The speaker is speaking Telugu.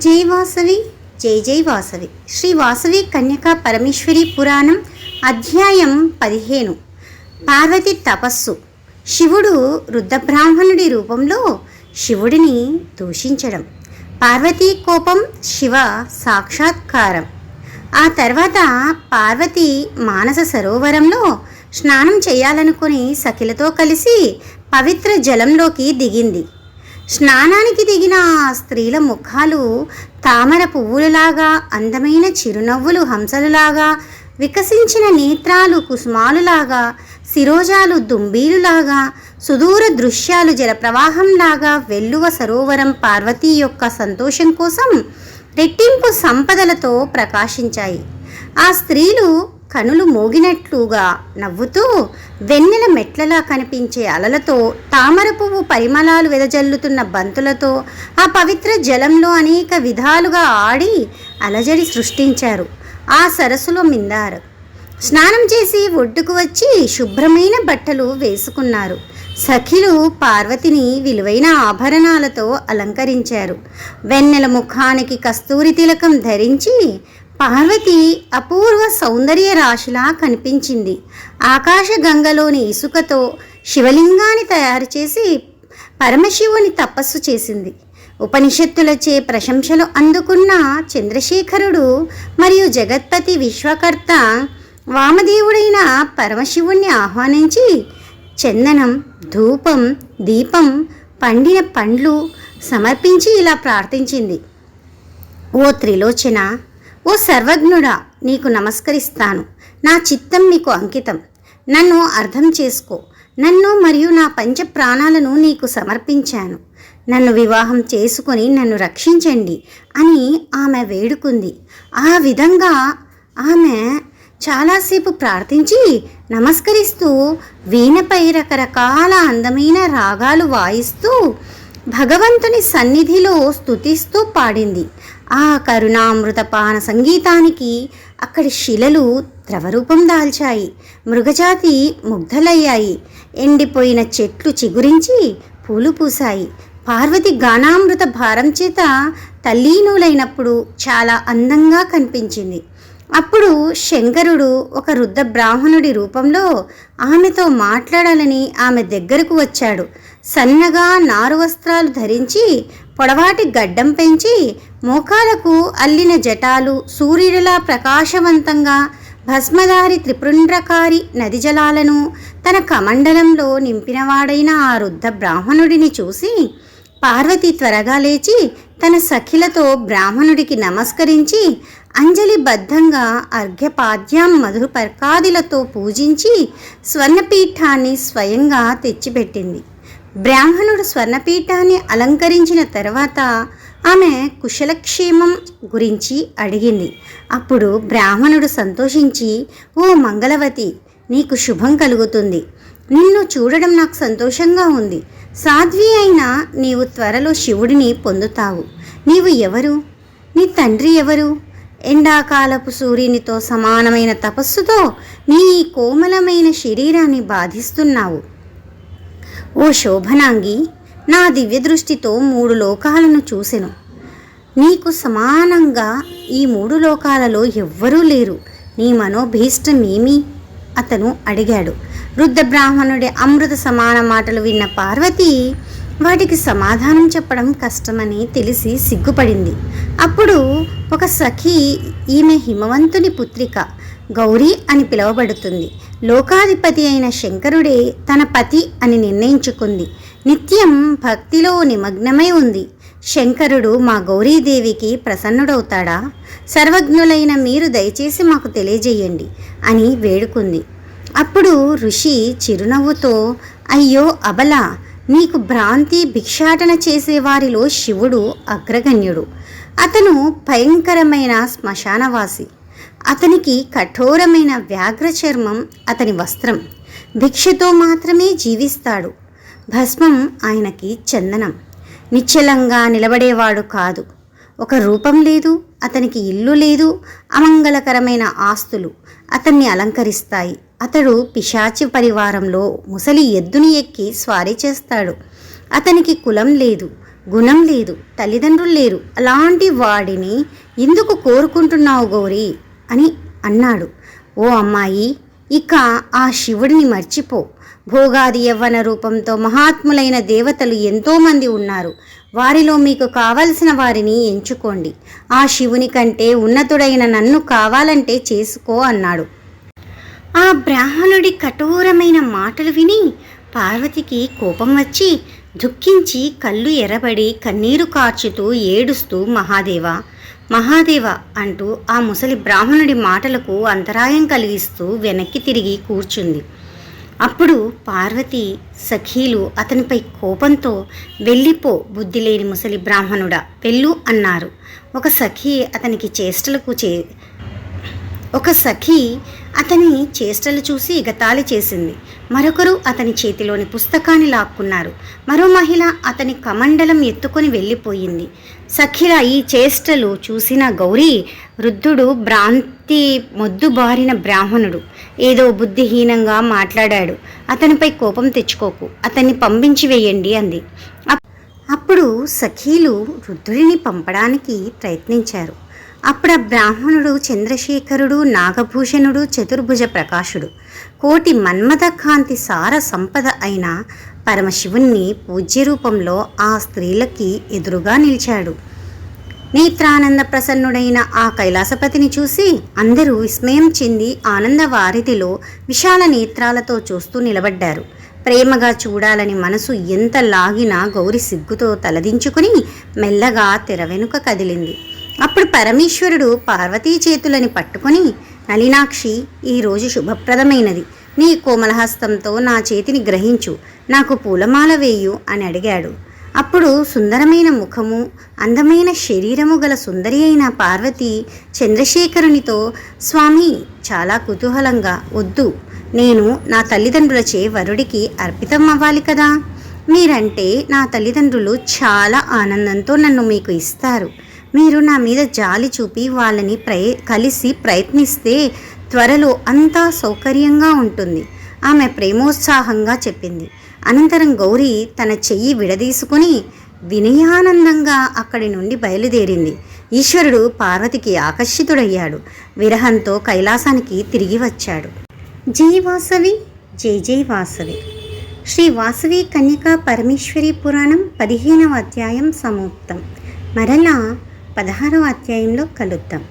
జై వాసవి జై జై వాసవి. శ్రీ వాసవి కన్యకా పరమేశ్వరి పురాణం అధ్యాయం పదిహేను. పార్వతి తపస్సు. శివుడు రుద్రబ్రాహ్మణుడి రూపంలో శివుడిని దూషించడం. పార్వతీ కోపం శివ సాక్షాత్కారం. ఆ తర్వాత పార్వతి మానస సరోవరంలో స్నానం చేయాలనుకుని సఖిలతో కలిసి పవిత్ర జలంలోకి దిగింది. స్నానానికి దిగిన ఆ స్త్రీల ముఖాలు తామర పువ్వులలాగా అందమైన చిరునవ్వులు హంసలులాగా వికసించిన నేత్రాలు కుసుమాలులాగా శిరోజాలు దుంబీలులాగా సుదూర దృశ్యాలు జలప్రవాహంలాగా వెల్లువ సరోవరం పార్వతీ యొక్క సంతోషం కోసం రెట్టింపు సంపదలతో ప్రకాశించాయి. ఆ స్త్రీలు కనులు మోగినట్లుగా నవ్వుతూ వెన్నెల మెట్లలా కనిపించే అలలతో తామర పువ్వు పరిమళాలు వెదజల్లుతున్న బంతులతో ఆ పవిత్ర జలంలో అనేక విధాలుగా ఆడి అలజడి సృష్టించారు. ఆ సరస్సులో మిందారు. స్నానం చేసి ఒడ్డుకు వచ్చి శుభ్రమైన బట్టలు వేసుకున్నారు. సఖిలు పార్వతిని విలువైన ఆభరణాలతో అలంకరించారు. వెన్నెల ముఖానికి కస్తూరి తిలకం ధరించి పార్వతి అపూర్వ సౌందర్య రాశిలా కనిపించింది. ఆకాశగంగలోని ఇసుకతో శివలింగాన్ని తయారు చేసి పరమశివుని తపస్సు చేసింది. ఉపనిషత్తులచే ప్రశంసలు అందుకున్న చంద్రశేఖరుడు మరియు జగత్పతి విశ్వకర్త వామదేవుడైన పరమశివుణ్ణి ఆహ్వానించి చందనం ధూపం దీపం పండిన పండ్లు సమర్పించి ఇలా ప్రార్థించింది. ఓ త్రిలోచన ఓ సర్వజ్ఞుడా నీకు నమస్కరిస్తాను. నా చిత్తం మీకు అంకితం. నన్ను అర్థం చేసుకో. నన్ను మరియు నా పంచ ప్రాణాలను నీకు సమర్పించాను. నన్ను వివాహం చేసుకొని నన్ను రక్షించండి అని ఆమె వేడుకుంది. ఆ విధంగా ఆమె చాలాసేపు ప్రార్థించి నమస్కరిస్తూ వీణపై రకరకాల అందమైన రాగాలు వాయిస్తూ భగవంతుని సన్నిధిలో స్తుతిస్తూ పాడింది. ఆ కరుణామృతపాన సంగీతానికి అక్కడి శిలలు ద్రవరూపం దాల్చాయి. మృగజాతి ముగ్ధలయ్యాయి. ఎండిపోయిన చెట్లు చిగురించి పూలు పూసాయి పార్వతి గానామృత భారం చేత తల్లీనులైనప్పుడు చాలా అందంగా కనిపించింది. అప్పుడు శంకరుడు ఒక వృద్ధ బ్రాహ్మణుడి రూపంలో ఆమెతో మాట్లాడాలని ఆమె దగ్గరకు వచ్చాడు. సన్నగా నారు వస్త్రాలు ధరించి పొడవాటి గడ్డం పెంచి మోకాలకు అల్లిన జటాలు సూర్యుడిలా ప్రకాశవంతంగా భస్మధారి త్రిపుండ్రకారి నది జలాలను తన కమండలంలో నింపినవాడైన ఆ వృద్ధ బ్రాహ్మణుడిని చూసి పార్వతి త్వరగా లేచి తన సఖిలతో బ్రాహ్మణుడికి నమస్కరించి అంజలిబద్ధంగా అర్ఘ్యపాద్యం మధుపర్కాదిలతో పూజించి స్వర్ణపీఠాన్ని స్వయంగా తెచ్చిపెట్టింది. బ్రాహ్మణుడు స్వర్ణపీఠాన్ని అలంకరించిన తర్వాత ఆమె కుశలక్షేమం గురించి అడిగింది. అప్పుడు బ్రాహ్మణుడు సంతోషించి ఓ మంగళవతి నీకు శుభం కలుగుతుంది. నిన్ను చూడడం నాకు సంతోషంగా ఉంది. సాధ్వి అయినా నీవు త్వరలో శివుడిని పొందుతావు. నీవు ఎవరు? నీ తండ్రి ఎవరు? ఎండాకాలపు సూర్యునితో సమానమైన తపస్సుతో నీ ఈ కోమలమైన శరీరాన్ని బాధిస్తున్నావు. ఓ శోభనాంగి నా దివ్య దృష్టితో మూడు లోకాలను చూసెను. నీకు సమానంగా ఈ మూడు లోకాలలో ఎవ్వరూ లేరు. నీ మనోభీష్టమేమి? అతను అడిగాడు. వృద్ధ బ్రాహ్మణుడి అమృత సమాన మాటలు విన్న పార్వతి వాటికి సమాధానం చెప్పడం కష్టమని తెలిసి సిగ్గుపడింది. అప్పుడు ఒక సఖి ఈమె హిమవంతుని పుత్రిక గౌరీ అని పిలువబడుతుంది. లోకాధిపతి అయిన శంకరుడే తన పతి అని నిర్ణయించుకుంది. నిత్యం భక్తిలో నిమగ్నమై ఉంది. శంకరుడు మా గౌరీదేవికి ప్రసన్నుడవుతాడా? సర్వజ్ఞులైన మీరు దయచేసి మాకు తెలియజేయండి అని వేడుకుంది. అప్పుడు ఋషి చిరునవ్వుతో అయ్యో అబల! నీకు భ్రాంతి భిక్షాటన చేసేవారిలో శివుడు అగ్రగణ్యుడు. అతను భయంకరమైన శ్మశానవాసి. అతనికి కఠోరమైన వ్యాఘ్ర చర్మం అతని వస్త్రం. భిక్షతో మాత్రమే జీవిస్తాడు. భస్మం ఆయనకి చందనం. నిశ్చలంగా నిలబడేవాడు కాదు. ఒక రూపం లేదు అతనికి ఇల్లు లేదు అమంగళకరమైన ఆస్తులు అతన్ని అలంకరిస్తాయి. అతడు పిశాచి పరివారంలో ముసలి ఎద్దుని ఎక్కి స్వారీ చేస్తాడు. అతనికి కులం లేదు గుణం లేదు తల్లిదండ్రులు లేరు. అలాంటి వాడిని ఎందుకు కోరుకుంటున్నావు గౌరీ? అని అన్నాడు. ఓ అమ్మాయి ఇక ఆ శివుడిని మర్చిపో. భోగాది యవ్వన రూపంతో మహాత్ములైన దేవతలు ఎంతోమంది ఉన్నారు. వారిలో మీకు కావలసిన వారిని ఎంచుకోండి. ఆ శివుని కంటే ఉన్నతుడైన నన్ను కావాలంటే చేసుకో అన్నాడు. ఆ బ్రాహ్మణుడి కఠోరమైన మాటలు విని పార్వతికి కోపం వచ్చి దుఃఖించి కళ్ళు ఎర్రబడి కన్నీరు కార్చుతూ ఏడుస్తూ మహాదేవ మహాదేవ అంటూ ఆ ముసలి బ్రాహ్మణుడి మాటలకు అంతరాయం కలిగిస్తూ వెనక్కి తిరిగి కూర్చుంది. అప్పుడు పార్వతి సఖీలు అతనిపై కోపంతో వెళ్ళిపో బుద్ధి లేని ముసలి బ్రాహ్మణుడా వెళ్ళు అన్నారు. ఒక సఖి అతనికి చేష్టలకు చే ఒక సఖి అతని చేష్టలు చూసి ఎగతాళి చేసింది. మరొకరు అతని చేతిలోని పుస్తకాన్ని లాక్కున్నారు. మరో మహిళ అతని కమండలం ఎత్తుకొని వెళ్ళిపోయింది. సఖిల ఈ చేష్టలు చూసిన గౌరీ వృద్ధుడు భ్రాంతి మొద్దుబారిన బ్రాహ్మణుడు. ఏదో బుద్ధిహీనంగా మాట్లాడాడు. అతనిపై కోపం తెచ్చుకోకు. అతన్ని పంపించి వేయండి అంది. అప్- అప్పుడు సఖీలు వృద్ధుడిని పంపడానికి ప్రయత్నించారు. అప్పుడు ఆ బ్రాహ్మణుడు చంద్రశేఖరుడు నాగభూషణుడు చతుర్భుజ ప్రకాశుడు కోటి మన్మథ కాంతి సార సంపద అయిన పరమశివుణ్ణి పూజ్య రూపంలో ఆ స్త్రీలకి ఎదురుగా నిలిచాడు. నేత్రానంద ప్రసన్నుడైన ఆ కైలాసపతిని చూసి అందరూ విస్మయం చెంది ఆనంద వారిధిలో విశాల నేత్రాలతో చూస్తూ నిలబడ్డారు. ప్రేమగా చూడాలని మనసు ఎంత లాగినా గౌరి సిగ్గుతో తలదించుకుని మెల్లగా తెర వెనుక కదిలింది. అప్పుడు పరమేశ్వరుడు పార్వతీ చేతులని పట్టుకొని నలినాక్షి ఈరోజు శుభప్రదమైనది. నీ కోమలహస్తంతో నా చేతిని గ్రహించు. నాకు పూలమాల వేయు అని అడిగాడు. అప్పుడు సుందరమైన ముఖము అందమైన శరీరము గల సుందరి అయిన పార్వతి చంద్రశేఖరునితో స్వామి చాలా కుతూహలంగా వద్దు. నేను నా తల్లిదండ్రులచే వరుడికి అర్పితం అవ్వాలి కదా. మీరంటే నా తల్లిదండ్రులు చాలా ఆనందంతో నన్ను మీకు ఇస్తారు. మీరు నా మీద జాలి చూపి వాళ్ళని ప్రయ కలిసి ప్రయత్నిస్తే త్వరలో అంతా సౌకర్యంగా ఉంటుంది ఆమె ప్రేమోత్సాహంగా చెప్పింది. అనంతరం గౌరి తన చెయ్యి విడదీసుకుని వినయానందంగా అక్కడి నుండి బయలుదేరింది. ఈశ్వరుడు పార్వతికి ఆకర్షితుడయ్యాడు. విరహంతో కైలాసానికి తిరిగి వచ్చాడు. జై వాసవి జై జై వాసవి. శ్రీ వాసవి కన్యకా పరమేశ్వరి పురాణం పదిహేనవ అధ్యాయం సమాప్తం. మరలా పదహారవ అధ్యాయంలో కలుద్దాం.